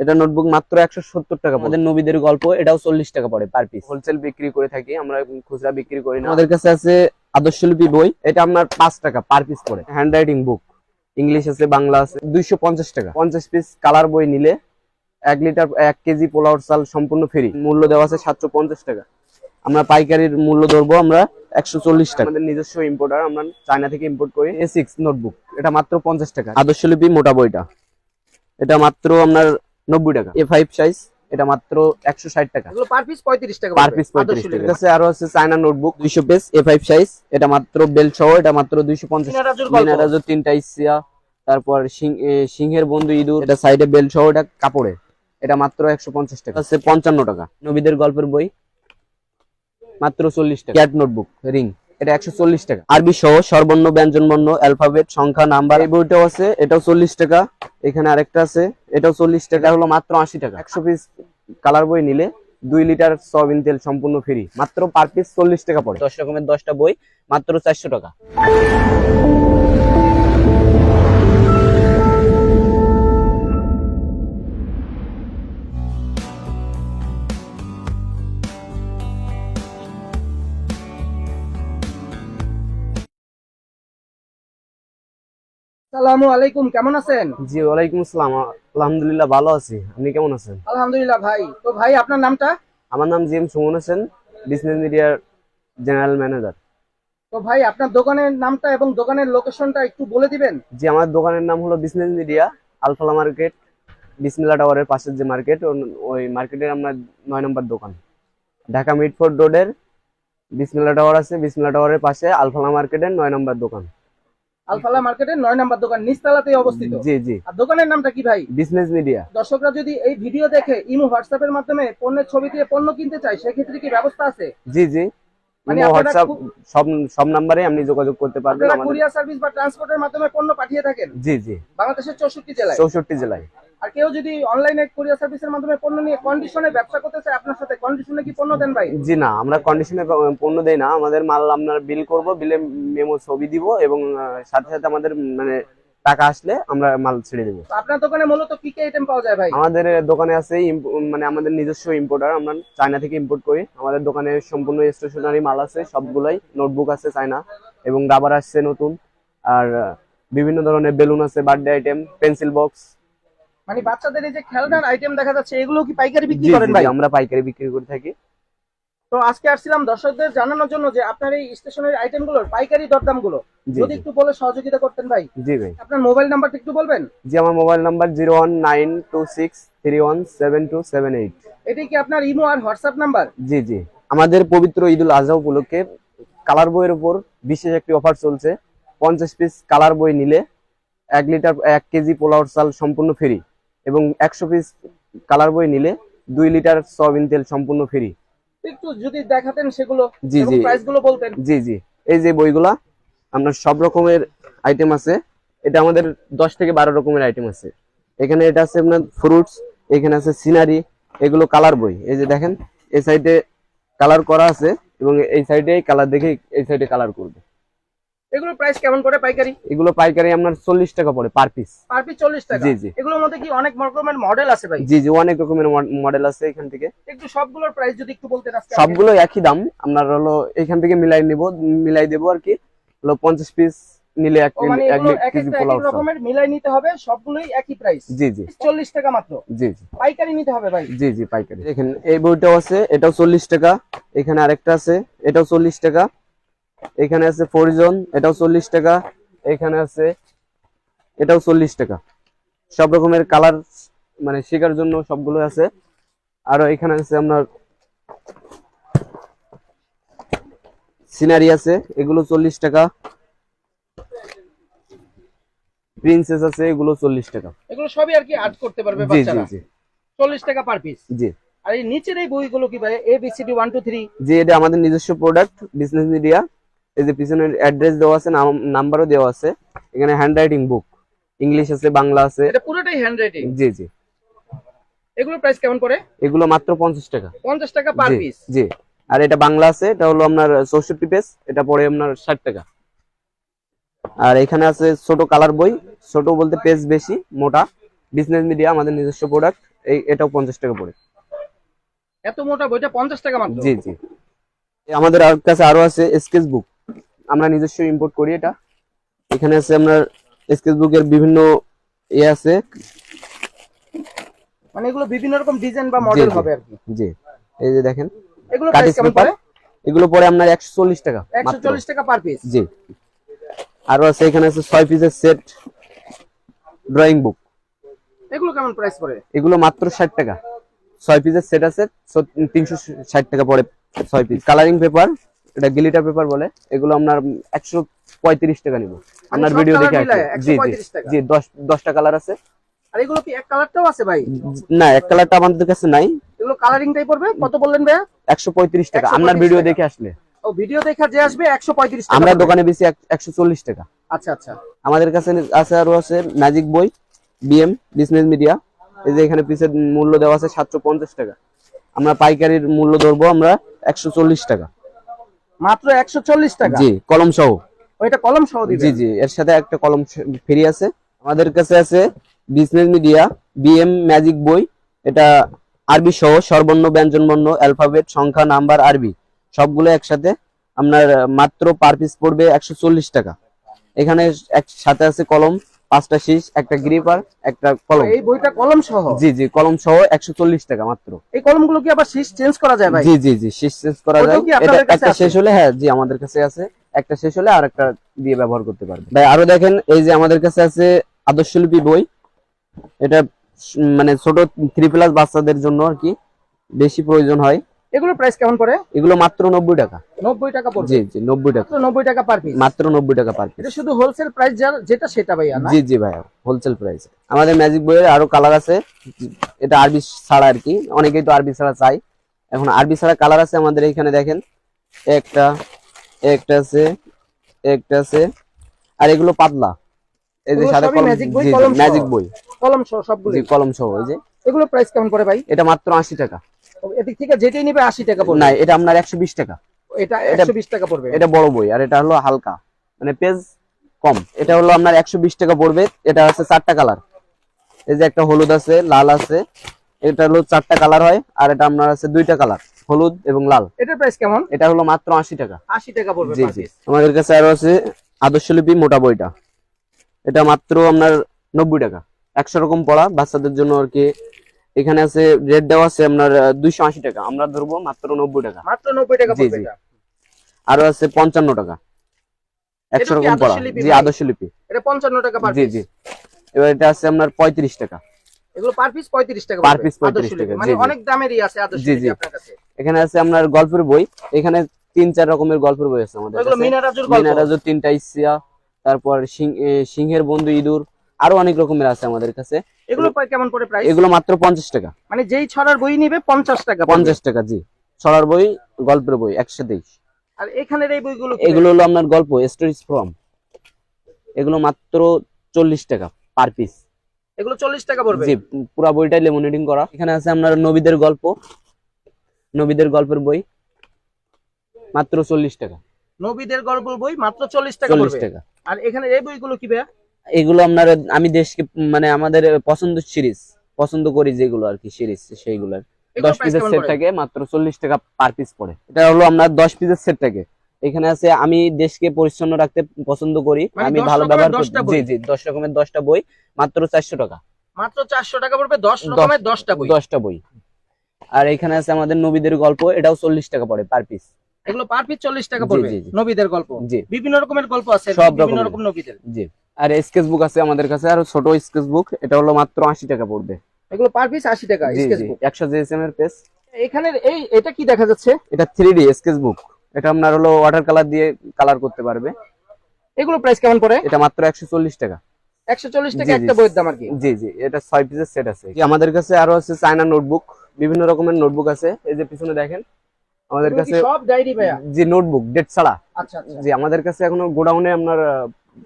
এটা নোটবুক মাত্র একশো সত্তর টাকা আমাদের নবীদের গল্প এটাও চল্লিশ টাকা পড়ে পার পিস হোলসেল বিক্রি করে থাকি আমরা খুচরা বিক্রি করি না। আমাদের কাছে আছে আদর্শলিপি বই এটা আপনার পাঁচ টাকা পার পিস পড়ে। হ্যান্ড রাইটিং বুক ইংলিশ আছে বাংলা আছে দুইশো পঞ্চাশ টাকা। পঞ্চাশ পিস কালার বই নিলে এক লিটার এক কেজি পোলাওর চাল সম্পূর্ণ ফ্রি মূল্য দেওয়া আছে সাতশো পঞ্চাশ টাকা। আমরা পাইকারির মূল্য ধরবো আমরা একশো চল্লিশ টাকা। আমাদের নিজস্ব ইম্পোর্টার আমরা চায়না থেকে ইম্পোর্ট করি। এ সিক্স নোটবুক এটা মাত্র পঞ্চাশ টাকা। আদর্শলিপি মোটা বইটা। এটা মাত্র আপনার নব্বই টাকা। এ ফাইভ সাইজ এটা মাত্র একশো ষাট টাকা। এগুলো পার পিস পঁয়ত্রিশ টাকা পার পিস পঁয়ত্রিশ টাকা। লিপি। কাছে আরও আছে চায়না নোটবুক দুইশো পেজ এ ফাইভ সাইজ এটা মাত্র বেল্ট সহ এটা মাত্র দুইশো পঞ্চাশ। তিনটা ইসিয়া তারপর সিং- সিংহের বন্ধু ইঁদুর এটা সাইডে বেল্ট সহ এটা কাপড়ের এটা মাত্র একশো পঞ্চাশ টাকা। আছে পঞ্চান্ন টাকা। নবীদের গল্পের বই মাত্র চল্লিশ টাকা। ক্যাট নোটবুক রিং এটা একশো চল্লিশ টাকা। আরবি সহ সর্বর্ণ ব্যঞ্জন বর্ণ অ্যালফাবেট সংখ্যা নাম্বার। এই বইটাও আছে এটাও চল্লিশ টাকা। এখানে আরেকটা আছে এটাও চল্লিশ টাকা। হলো মাত্র আশি টাকা। একশো পিস কালার বই নিলে দুই লিটার সয়াবিন তেল সম্পূর্ণ ফ্রি। মাত্র পার পিস চল্লিশ টাকা পড়ে। দশ রকমের দশটা বই মাত্র চারশো টাকা। আসসালামু আলাইকুম কেমন আছেন? জি ওয়ালাইকুম আসসালাম। আলহামদুলিল্লাহ ভালো আছি। আপনি কেমন আছেন? আলহামদুলিল্লাহ ভাই। তো ভাই আপনার নামটা? আমার নাম G M Suman Hossain business মিডিয়ার জেনারেল ম্যানেজার তো ভাই আপনার দোকানের নামটা এবং দোকানের লোকেশনটা একটু বলে দিবেন? জি আমার দোকানের নাম হলো বিজনেস মিডিয়া আলফালা মার্কেট বিসমিল্লা টাওয়ারের পাশের যে মার্কেট ওই মার্কেটের আমরা নয় নম্বর দোকান। ঢাকা মিটফোর্ড রোডের বিসমিল্লা টাওয়ার আছে বিসমিল্লা টাওয়ারের পাশে আলফালা মার্কেটের নয় নম্বর দোকান। আলফালা মার্কেটের নয় নাম্বার দোকান নিচতলাতেই অবস্থিত। জি জি। আর দোকানের নামটা কি ভাই? Business media. দর্শকরা যদি এই ভিডিও দেখে ইমো হোয়াটসঅ্যাপের মাধ্যমে পণ্যের ছবি দিয়ে পণ্য কিনতে চায় সেক্ষেত্রে কি ব্যবস্থা আছে? জি জি। মানে হোয়াটসঅ্যাপ সব সব নাম্বারে আপনি যোগাযোগ করতে পারবেন আমাদের। কুরিয়ার সার্ভিস বা ট্রান্সপোর্টের মাধ্যমে পণ্য পাঠিয়ে থাকেন? জি জি। বাংলাদেশের চৌষট্টি জেলায়? চৌষট্টি জেলায়। আর কেউ যদি অনলাইনে কুরিয়ার সার্ভিসের মাধ্যমে পণ্য নিয়ে কন্ডিশনে ব্যবসা করতে চায় আপনার সাথে কন্ডিশনে কি পণ্য দেন ভাই? জি না আমরা কন্ডিশনে পণ্য দেই না। আমাদের মাল আপনার বিল করব বিলে মেমো ছবি দিব এবং সাথে সাথে আমাদের মানে টাকা আসলে আমরা মাল ছেড়ে দেবো। আপনার দোকানে মূলত কি কি আইটেম পাওয়া যায় ভাই? আমাদের দোকানে আছে মানে আমাদের নিজস্ব ইম্পোর্টার আমরা চায়না থেকে ইম্পোর্ট করি। আমাদের দোকানে সম্পূর্ণ স্টেশনারি মাল আছে সবগুলাই নোটবুক আছে চায়না এবং রাবার আসছে নতুন। আর বিভিন্ন ধরনের বেলুন আছে বার্থডে আইটেম পেন্সিল বক্স মানে বাচ্চাদের এই যে খেলনার আইটেম দেখা যাচ্ছে এগুলো কি পাইকারি বিক্রি করেন ভাই? আমরা পাইকারি বিক্রি করে থাকি। তো আজকে আসছিলাম দর্শকদের জানানোর জন্য যে আপনার এই স্টেশনারি আইটেমগুলোর পাইকারি দরদামগুলো যদি একটু বলে সহযোগিতা করতেন ভাই। জি ভাই। আপনার মোবাইল নাম্বারটা একটু বলবেন? জি আমার mobile number zero one nine two six three one seven two seven eight এটি কি আপনার ইমো আর হোয়াটসঅ্যাপ নাম্বার জি জি। আমাদের পবিত্র ঈদুল আজহা উপলক্ষে কালার বইয়ের উপর বিশেষ একটি অফার চলছে। পঞ্চাশ পিস কালার বই নিলে এক লিটার এক কেজি পোলাওর চাল সম্পূর্ণ ফ্রি এবং একশো পিস কালার বই নিলে দুই লিটার সয়াবিন তেল সম্পূর্ণ ফ্রি একটু যদি দেখাতেন সেগুলো জি, জি। বলতেন। জি জি। এই যে বইগুলা আপনার সব রকমের আইটেম আছে। এটা আমাদের দশ থেকে বারো রকমের আইটেম আছে। এখানে এটা আছে আপনার ফ্রুটস এখানে আছে সিনারি এগুলো কালার বই। এই যে দেখেন এই সাইডে কালার করা আছে এবং এই সাইডে কালার দেখে এই সাইডে কালার করবে। এগুলোর প্রাইস কেমন করে পাইকারি? এগুলো পাইকারি আপনার চল্লিশ টাকা পড়ে পার পিস পার পিস চল্লিশ টাকা? জি, জি। এগুলোর মধ্যে কি অনেক রকমের মডেল আছে ভাই? জি জি অনেক রকমের মডেল আছে এখান থেকে। একটু সবগুলোর প্রাইস যদি একটু বলতেন আজকে সবগুলো একই দাম। আপনার হলো এখান থেকে মিলাই নিব মিলাই দেবো আর কি। হলো পঞ্চাশ পিস নিলে এক মানে কেজি- পোলাও রকমের মিলাই নিতে হবে সবগুলোই একই প্রাইস জি জি। চল্লিশ টাকা মাত্র? জি জি। পাইকারি নিতে হবে ভাই? জি জি পাইকারি। দেখেন এই বইটাও আছে এটাও চল্লিশ টাকা। এখানে আরেকটা আছে এটাও চল্লিশ টাকা। এখানে আছে ফরিজন এটাও চল্লিশ টাকা এখানে আছে এটাও চল্লিশ টাকা। সব রকমের কালার মানে শেখার জন্য সবগুলো আছে। আরও এখানে আছে আপনার সিনারি আছে এগুলো চল্লিশ টাকা। প্রিন্সেস আছে এগুলো চল্লিশ টাকা। এগুলো সবই আর কি আর্ট করতে পারবে জি জি বাচ্চারা? জি। চল্লিশ টাকা পার পিস জি। আর এই নিচের এই বইগুলো কি ভাই? A B C D one two three জি এটা আমাদের নিজস্ব প্রোডাক্ট বিজনেস মিডিয়া এই যে পিছনের অ্যাড্রেস দেওয়া আছে নাম্বারও দেওয়া আছে। এখানে হ্যান্ড রাইটিং বুক ইংলিশ আছে বাংলা আছে। এটা পুরোটাই হ্যান্ড রাইটিং জি জি। এগুলোর প্রাইস কেমন করে এগুলো মাত্র পঞ্চাশ টাকা। পঞ্চাশ টাকা পার পিস জি। আর এটা বাংলা আছে এটা হলো আপনার চৌষট্টি পেজ এটা পড়ে আপনার ষাট টাকা। আর এখানে আছে ছোট কালার বই ছোট বলতে পেজ বেশি মোটা। বিজনেস মিডিয়া আমাদের নিজস্ব প্রোডাক্ট এই এটাও পঞ্চাশ টাকা পড়ে। এত মোটা বইটা পঞ্চাশ টাকা মাত্র? জি জি। আমাদের আর কাছে আরও আছে স্কেচ বুক আমরা নিজস্ব ইম্পোর্ট করি এটা। এখানে আছে আপনার স্কেচ বুকের বিভিন্ন ইয়ে আছে। মানে এগুলো বিভিন্ন রকম ডিজাইন বা মডেল হবে আর কি। জি। এই যে দেখেন এগুলো প্রাইস কেমন পড়ে? এগুলো পরে আপনার একশো চল্লিশ টাকা একশো মাত্র। চল্লিশ টাকা পার পিস জি। আরও আছে এখানে আছে ছয় পিসের সেট ড্রয়িং বুক এগুলো কেমন প্রাইস পড়ে? এগুলো মাত্র ষাট টাকা। ছয় পিসের সেট আছে তিনশো ষাট টাকা পড়ে ছয় পিস কালারিং পেপার এটা গিলিটার পেপার বলে এগুলো আপনার একশো পঁয়ত্রিশ টাকা নিব। আপনার ভিডিও দেখে জি জি জি দশ দশটা কালার আছে। আর এগুলো কি এক কালারটাও আছে ভাই? না এক কালারটা আমাদের কাছে নাই। এগুলো কালারিংটাই পড়বে? কত বললেন টাকা। আপনার ভিডিও দেখে আসলে। ও ভিডিও দেখা যে আসবে টাকা আমরা দোকানে বেশি একশো চল্লিশ টাকা। আচ্ছা আচ্ছা। আমাদের কাছে আছে আরও আছে ম্যাজিক বই বিএম বিজনেস মিডিয়া এই যে এখানে পিসের মূল্য দেওয়া আছে সাতশো পঞ্চাশ টাকা। আমরা পাইকারির মূল্য ধরবো আমরা একশো চল্লিশ টাকা। মাত্র একশো চল্লিশ টাকা। জি কলম সহ ওইটা কলম সহ দিবে? জি জি এর সাথে একটা কলম ফ্রি আছে। আমাদের কাছে আছে বিজনেস মিডিয়া বিএম ম্যাজিক বই এটা আরবি সহ স্বরবর্ণ ব্যঞ্জন বর্ণ অ্যালফাবেট সংখ্যা নাম্বার আরবি। সবগুলো একসাথে আপনার মাত্র পার পিস পড়বে একশো চল্লিশ টাকা। এখানে এক সাথে আছে কলম পাঁচটা শীষ একটা গ্রিপার একটা কলম। এই বইটা কলম সহ? জি জি কলম সহ একশো চল্লিশ টাকা মাত্র। এই কলমগুলো কি আবার শীষ চেঞ্জ করা যায় ভাই? জি জি জি শীষ চেঞ্জ করা যায়। এটা একটা শেষ হলে হ্যাঁ জি আমাদের কাছে আছে। একটা শেষ হলে আর একটা দিয়ে ব্যবহার করতে পারবে ভাই আরও দেখেন এই যে আমাদের কাছে আছে আদর্শলিপি বই। এটা মানে ছোট থ্রি প্লাস বাচ্চাদের জন্য আর কি বেশি প্রয়োজন হয়। এগুলো প্রাইস কেমন পড়ে? এগুলো মাত্র নব্বই টাকা। নব্বই টাকা পড়বে। জি জি নব্বই টাকা। মাত্র নব্বই টাকা পার পিস মাত্র নব্বই টাকা পার এটা শুধু হোলসেল প্রাইস যেটা সেটা ভাইয়া না? জি জি ভাইয়া হোলসেল প্রাইস আমাদের ম্যাজিক বইয়ের আরও কালার আছে। এটা আরবি ছাড়া আর কি। অনেকেই তো আরবি ছাড়া চাই এখন আরবি ছাড়া কালার আছে আমাদের এখানে দেখেন। একটা একটা আছে একটা আছে। আর এগুলো পাতলা। এই যে সাদা কলম। ম্যাজিক বই কলম সহ। সবগুলো জি কলম সহ এই যে। এগুলো প্রাইস কেমন পড়ে ভাই? এটা মাত্র আশি টাকা। এদিক থেকে যেটাই নিবে আশি টাকা পড়বে। না এটা আপনার একশো বিশ টাকা। এটা একশো বিশ টাকা পড়বে। এটা বড় বই আর এটা হলো হালকা। মানে পেজ কম। এটা হলো আপনার একশো বিশ টাকা পড়বে। এটা হচ্ছে চারটা কালার। এই যে একটা হলুদ আছে লাল আছে। এটা হলো চারটা কালার হয় আর এটা আপনার আছে দুইটা কালার হলুদ এবং লাল। এটার প্রাইস কেমন? এটা হলো মাত্র আশি টাকা। আশি টাকা পড়বে জি জি। আমাদের কাছে আরও আছে আদর্শলিপি মোটা বইটা। এটা মাত্র আপনার নব্বই টাকা। একশো রকম পড়া বাচ্চাদের জন্য আর কি এখানে আছে রেট দেওয়া আছে আপনার দুইশো আশি টাকা। আমরা ধরবো মাত্র নব্বই টাকা। মাত্র নব্বই টাকা জি, জি। আরও আছে পঞ্চান্ন টাকা। একশো রকম পড়া জি ভাই? আদর্শলিপি এটা পঞ্চান্ন টাকা জি জি। এবার এটা আছে আপনার পঁয়ত্রিশ টাকা। এগুলো পার পিস পঁয়ত্রিশ টাকা Per পড়বে, 35 টাকা, মানে জি, জি। অনেক দামেরই আছে আদর্শ জি, জি। এখানে আছে আপনার গল্পের বই। এখানে তিন চার রকমের গল্পের বই আছে আমাদের মিনারাজুর গল্প। তিনটা ইসিয়া তারপর সিংহের বন্ধু ইঁদুর আরও অনেক রকমের আছে আমাদের কাছে। এগুলো কেমন পড়ে প্রাইস এগুলো মাত্র পঞ্চাশ টাকা। মানে যেই ছড়ার বই নিবে পঞ্চাশ টাকা পড়বে। পঞ্চাশ টাকা জি। ছড়ার বই গল্পের বই একশো একসাথেই আর এখানের এই বইগুলো এগুলো হলো আপনার গল্প স্টোরিজ ফ্রম এগুলো মাত্র চল্লিশ টাকা পার পিস এগুলো চল্লিশ টাকা পড়বে? জি পুরো বইটাই লেমনেটিং করা। এখানে আছে আপনার নবীদের গল্প। নবীদের গল্পের বই মাত্র চল্লিশ টাকা। নবীদের গল্পের বই মাত্র চল্লিশ টাকা চল্লিশ পড়বে? টাকা। আর এখানে এই বইগুলো কি ভাইয়া? এগুলো আপনার আমি দেশকে মানে আমাদের পছন্দ সিরিজ পছন্দ করি যেগুলো আর কি সিরিজ সেইগুলোর দশ পিসের সেট থাকে মাত্র চল্লিশ টাকা পার পিস পড়ে। এটা হলো আপনার দশ পিসের সেট থাকে। এখানে আছে আমি দেশকে পরিচ্ছন্ন রাখতে পছন্দ করি। মানে আমি ভালো ব্যবহার করি। জি জি দশ রকমের দশটা বই মাত্র চারশো টাকা। মাত্র চারশো টাকা পড়বে দশ রকমের দশটা বই? দশটা বই। আর এখানে আছে আমাদের নবীদের গল্প এটাও চল্লিশ টাকা পড়ে পার পিস এগুলো পার পিস চল্লিশ টাকা পড়বে। নবীদের গল্প? জি। বিভিন্ন রকমের গল্প আছে সব রকম নবীদের। জি। আর স্কেচ বুক আছে আমাদের কাছে আর ছোট স্কেচ বুক এটা হলো মাত্র আশি টাকা পড়বে। এগুলো পার পিস আশি টাকা sketch জি একশো জিএসএম এর পেজ এখানের এই এটা কি দেখা যাচ্ছে? এটা থ্রি ডি স্কেচ বুক এটা আপনার হলো ওয়াটার কালার দিয়ে কালার করতে পারবে। এগুলো প্রাইস কেমন পড়ে? এটা মাত্র একশো চল্লিশ টাকা। একশো চল্লিশ টাকা। একটা বইয়ের দাম আর কি। জি জি এটা ছয় পিসের সেট আছে। আমাদের কাছে আরও আছে চায়না নোটবুক বিভিন্ন রকমের নোটবুক আছে। এই যে পিছনে দেখেন আমাদের কাছে সব ডায়েরি ভাইয়া? জি নোটবুক ডেট ছাড়া। আচ্ছা আচ্ছা। জি আমাদের কাছে এখনও গোডাউনে আপনার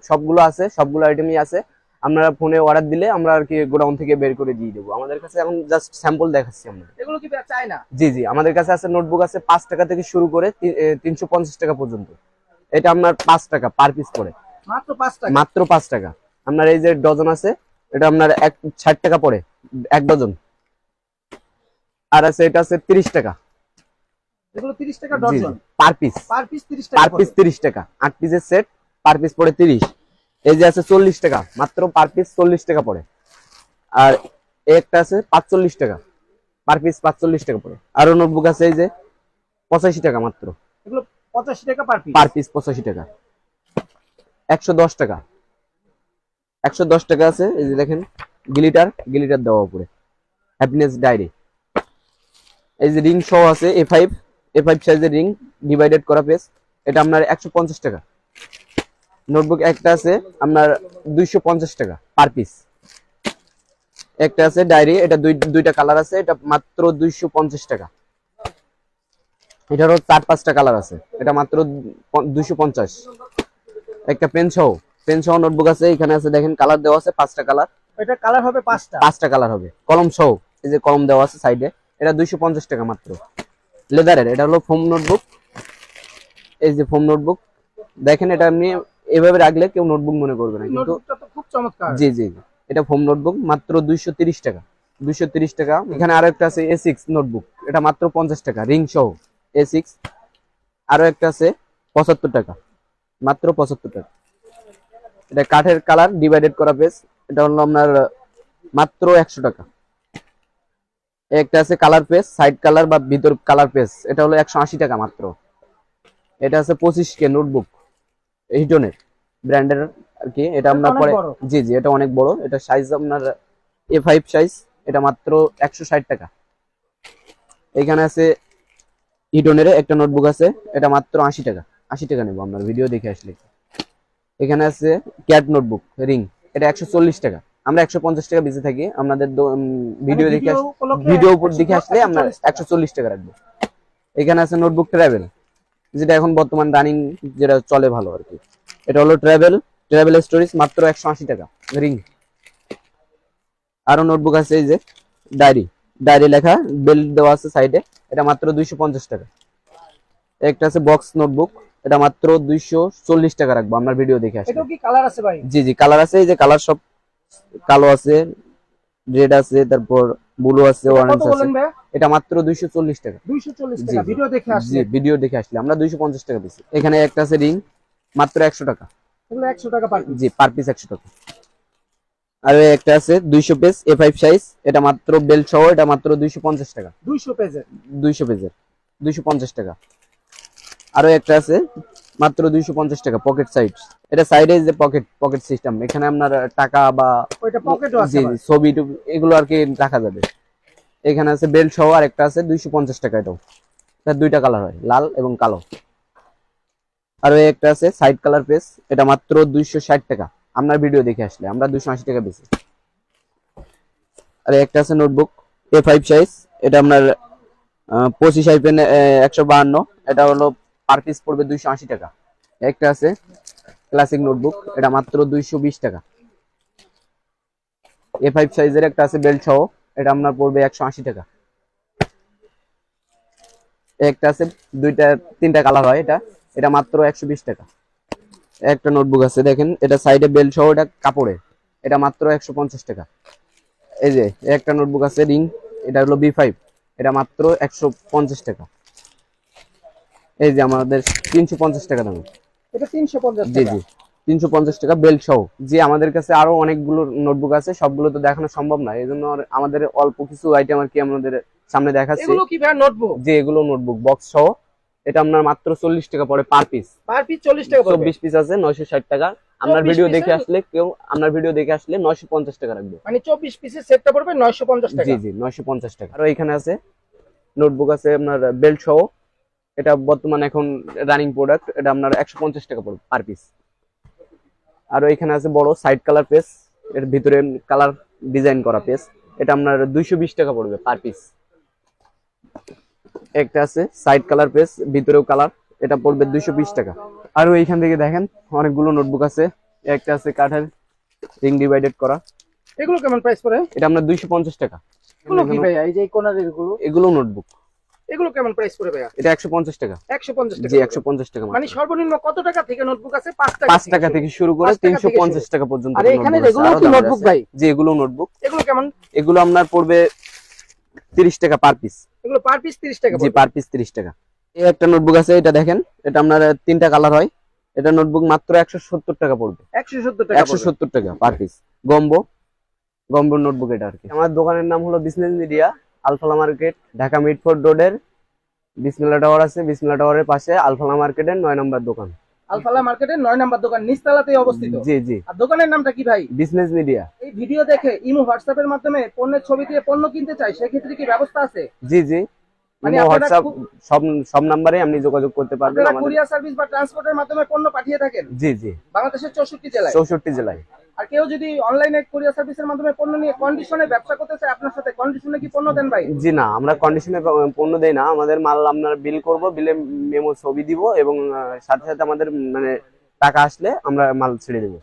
সবগুলো আছে সবগুলো আইটেমই আছে। আপনারা ফোনে অর্ডার দিলে আমরা আর কি গোডাউন থেকে বের করে দিয়ে দেবো। আমাদের কাছে এখন জাস্ট স্যাম্পল দেখাচ্ছি আমরা। এগুলো কি চায় না? জি জি আমাদের কাছে আছে নোটবুক আছে পাঁচ টাকা থেকে শুরু করে তিনশো পঞ্চাশ টাকা পর্যন্ত। এটা আপনার পাঁচ টাকা পার পিস পড়ে মাত্র পাঁচ টাকা? মাত্র পাঁচ টাকা। আপনার এই যে ডজন আছে এটা আপনার এক ষাট টাকা পড়ে এক ডজন আর আছে এটা আছে তিরিশ টাকা। এগুলো তিরিশ টাকা dozen per piece per piece তিরিশ পার পিস তিরিশ টাকা। আট পিসের সেট পার পিস পড়ে তিরিশ। এই যে আছে চল্লিশ টাকা মাত্র পার পিস চল্লিশ টাকা পড়ে। আর একটা আছে পাঁচচল্লিশ টাকা পার পিস পাঁচচল্লিশ টাকা পড়ে। আরও নোটবুক আছে এই যে পঁচাশি টাকা মাত্র। এগুলো পঁচাশি টাকা পার পিস পার পিস পঁচাশি টাকা। একশো দশ টাকা। একশো দশ টাকা আছে এই যে দেখেন গিলিটার গিলিটার দেওয়া উপরে। হ্যাপিনেস ডায়েরি এই যে রিং সহ আছে এ ফাইভ এ ফাইভ সাইজের রিং ডিভাইডেড করা পেজ এটা আপনার একশো পঞ্চাশ টাকা। নোটবুক একটা আছে আপনার দুইশো পঞ্চাশ টাকা পার পিস একটা আছে ডায়েরি এটা দুই দুইটা কালার আছে এটা মাত্র দুইশো পঞ্চাশ টাকা। এটারও চার পাঁচটা কালার আছে এটা মাত্র দুইশো পঞ্চাশ। একটা পেন সহ পেন সহ নোটবুক আছে এখানে আছে দেখেন কালার দেওয়া আছে পাঁচটা কালার এটা কালার হবে পাঁচটা? পাঁচটা কালার হবে কলম সহ এই যে কলম দেওয়া আছে সাইডে এটা দুইশো পঞ্চাশ টাকা মাত্র। লেদারের এটা হলো ফোম নোটবুক। এই যে ফোম নোটবুক দেখেন এটা এমনি এভাবে রাখলে কেউ নোটবুক মনে করবে না কিন্তু নোটবুকটা খুব চমৎকার। জি জি এটা ফোম নোটবুক মাত্র দুইশো তিরিশ টাকা। দুইশো তিরিশ টাকা। এখানে আরও একটা আছে এ সিক্স নোটবুক। এটা মাত্র পঞ্চাশ টাকা রিং সহ। A six. আরও একটা আছে পঁচাত্তর টাকা। মাত্র পঁচাত্তর টাকা। এটা কাঠের কালার ডিভাইডেড করা পেজ এটা হলো আপনার মাত্র একশো টাকা। একটা আছে কালার পেজ সাইড কালার বা ভিতর কালার পেজ এটা হলো একশো আশি টাকা মাত্র। এটা আছে পঁচিশ কে নোটবুক। হিটনের ব্র্যান্ডের আর কি এটা আপনার পরে জি জি এটা অনেক বড়। এটা সাইজ আপনার এ ফাইভ সাইজ এটা মাত্র একশো ষাট টাকা। এখানে আছে ইটনের একটা নোটবুক আছে এটা মাত্র আশি টাকা। আশি টাকা নেব আপনার ভিডিও দেখে আসলে। এখানে আছে ক্যাট নোটবুক রিং এটা একশো চল্লিশ টাকা। আমরা একশো পঞ্চাশ টাকা বেঁচে থাকি আপনাদের ভিডিও দেখে আস- উপলক্ষে ভিডিও উপর দেখে আসলে 140 আমরা একশো চল্লিশ টাকা। রাখব। এখানে আছে নোটবুক ট্রাভেল যেটা এখন বর্তমান রানিং যেটা চলে ভালো আর কি। এটা হলো ট্রাভেল ট্রাভেল স্টোরেজ মাত্র একশো আশি টাকা রিং আরও নোটবুক আছে এই যে ডায়েরি ডায়েরি লেখা বেল দেওয়া আছে সাইডে এটা মাত্র দুইশো পঞ্চাশ টাকা। একটা আছে বক্স নোটবুক এটা মাত্র দুইশো চল্লিশ টাকা রাখব আপনার ভিডিও দেখে ভাই? জি জি কালার আছে এই যে কালার সব কালো আছে রেড আছে তারপর ব্লু আছে অরেঞ্জ আছে। এটা মাত্র দুইশো চল্লিশ টাকা। দুইশো চল্লিশ জি, টাকা। ভিডিও দেখে জি ভিডিও দেখে আসলে। আমরা দুইশো পঞ্চাশ টাকা দিচ্ছি এখানে একটা আছে রিং মাত্র একশো টাকা। এগুলো একশো টাকা পার পিস জি পার পিস একশো টাকা। আর একটা আছে দুইশো পেজ এ ফাইভ সাইজ এটা মাত্র বেল সহ এটা মাত্র দুইশো পঞ্চাশ টাকা। দুইশো পেজে দুইশো পেজের। দুইশো পঞ্চাশ টাকা। আরও একটা আছে মাত্র দুইশো পঞ্চাশ টাকা পকেট সাইজ এটা সাইডে যে পকেট পকেট সিস্টেম এখানে আপনার টাকা বা ছবি টবি এগুলো আর কি রাখা যাবে। এখানে আছে বেল্ট সহ আর একটা আছে দুইশো পঞ্চাশ টাকা এটাও। তার দুইটা কালার হয় লাল এবং কালো। আর ওই একটা আছে সাইড কালার পেস এটা মাত্র দুইশো ষাট টাকা। আপনার ভিডিও দেখে আসলে আমরা দুইশো আশি টাকা বেশি আর একটা আছে নোটবুক এ ফাইভ সাইজ এটা আপনার পঁচিশ আইপেন একশো বাহান্ন এটা হলো পার পিস পড়বে দুইশো আশি টাকা। একটা আছে ক্লাসিক নোটবুক এটা মাত্র দুইশো বিশ টাকা। এ ফাইভ সাইজের একটা আছে বেল্ট সহ, এটা আপনার পড়বে একশো আশি টাকা। একটা আছে দুইটা, তিনটা কালার হয় এটা এটা মাত্র একশো বিশ টাকা। একটা নোটবুক আছে, দেখেন, এটা সাইডে বেল্ট সহ, এটা কাপড়ের এটা মাত্র একশো পঞ্চাশ টাকা। এই যে, একটা নোটবুক আছে রিং এটা হলো বি ফাইভ এটা মাত্র একশো পঞ্চাশ টাকা। এই যে আমাদের তিনশো পঞ্চাশ টাকা দাম। এটা তিনশো পঞ্চাশ জি জি। তিনশো পঞ্চাশ টাকা বেল্ট সহ। যে আমাদের কাছে আরও অনেকগুলো নোটবুক আছে সবগুলো তো দেখানো সম্ভব না। এই জন্য আমাদের অল্প কিছু আইটেম আর কি আমাদের সামনে দেখাচ্ছি। এগুলো কি ভাই নোটবুক যে এগুলো নোটবুক বক্স সহ। এটা আপনার মাত্র চল্লিশ টাকা পড়ে পার পিস পার পিস চল্লিশ টাকা চব্বিশ পিস আছে নয়শো ষাট টাকা। আপনার ভিডিও দেখে আসলে কেউ আপনার ভিডিও দেখে আসলে নয়শো পঞ্চাশ টাকা রাখবে। মানে চব্বিশ পিসের সেটটা পড়বে নয়শো পঞ্চাশ টাকা। জি জি নয়শো পঞ্চাশ টাকা। আর এখানে আছে নোটবুক আছে আপনার বেল্ট সহ। এটা বর্তমান এখন রানিং প্রোডাক্ট এটা আপনার একশো পঞ্চাশ টাকা পড়বে পার পিস আর এখানে আছে বড় সাইড কালার পেস এর ভিতরে কালার ডিজাইন করা পেস এটা আপনার দুইশো বিশ টাকা পড়বে পার পিস একটা আছে সাইড কালার পেস ভিতরেও কালার এটা পড়বে দুইশো বিশ টাকা। আর এইখান থেকে দেখেন অনেকগুলো নোটবুক আছে একটা আছে কাঠের রিং ডিভাইডেড করা। এগুলো কেমন প্রাইস পড়ে? এটা আপনার দুইশো পঞ্চাশ টাকা। এগুলো কি ভাইয়া এই যে কোনার এগুলো? এগুলো নোটবুক এগুলো কেমন প্রাইস পড়ে ভাইয়া? এটা একশো পঞ্চাশ টাকা। একশো পঞ্চাশ টাকা জি পড়বে। একশো পঞ্চাশ টাকা মানে সর্বনিম্ন কত টাকা থেকে নোটবুক আছে? পাঁচ টাকা পাঁচ টাকা থেকে শুরু করে পাঁচ টাকা পর্যন্ত আর এখানে এগুলো কি আছে। ভাই? জি এগুলো নোটবুক এগুলো কেমন? এগুলো আপনার পড়বে তিরিশ টাকা পার পিস এগুলো পার পিস তিরিশ টাকা জি পার পিস তিরিশ টাকা। এই একটা নোটবুক আছে এটা দেখেন এটা আপনার তিনটা কালার হয়। এটা নোটবুক মাত্র একশো সত্তর টাকা পড়বে। একশো সত্তর টাকা একশো সত্তর টাকা পার পিস গম্বো। গম্বোর নোটবুক এটা আর কি। আমার দোকানের নাম হলো business media Alfalah market Dhaka Mitford রোডের বিসমিল্লা টাওয়ার আছে বিসমিল্লা টাওয়ারের পাশে আলফালা মার্কেটের নয় নম্বর দোকান। আলফালা মার্কেটের নয় নাম্বার দোকান নিচতলাতে অবস্থিত। জি জি। আর দোকানের নামটা কি ভাই? Business media. এই ভিডিও দেখে ইমো হোয়াটসঅ্যাপের মাধ্যমে পণ্যের ছবি দিয়ে পণ্য কিনতে চাই সেক্ষেত্রে কি ব্যবস্থা আছে? জি জি। মানে হোয়াটসঅ্যাপ সব সব নাম্বারে আপনি যোগাযোগ করতে পারবেন আপনারা আমাদের। কুরিয়ার সার্ভিস বা ট্রান্সপোর্টের মাধ্যমে পণ্য পাঠিয়ে থাকেন? জি জি। বাংলাদেশের জেলায়? আর কেউ যদি অনলাইনে কুরিয়ার সার্ভিসের মাধ্যমে পণ্য নিয়ে কন্ডিশনে ব্যবসা করতে চায় আপনার সাথে কন্ডিশনে কি পণ্য দেন ভাই? জি না আমরা কন্ডিশনে পণ্য দেই না। আমাদের মাল আমরা বিল করব বিলে মেমো ছবি দিব এবং সাথে সাথে আমাদের মানে টাকা আসলে আমরা মাল ছেড়ে দেবো।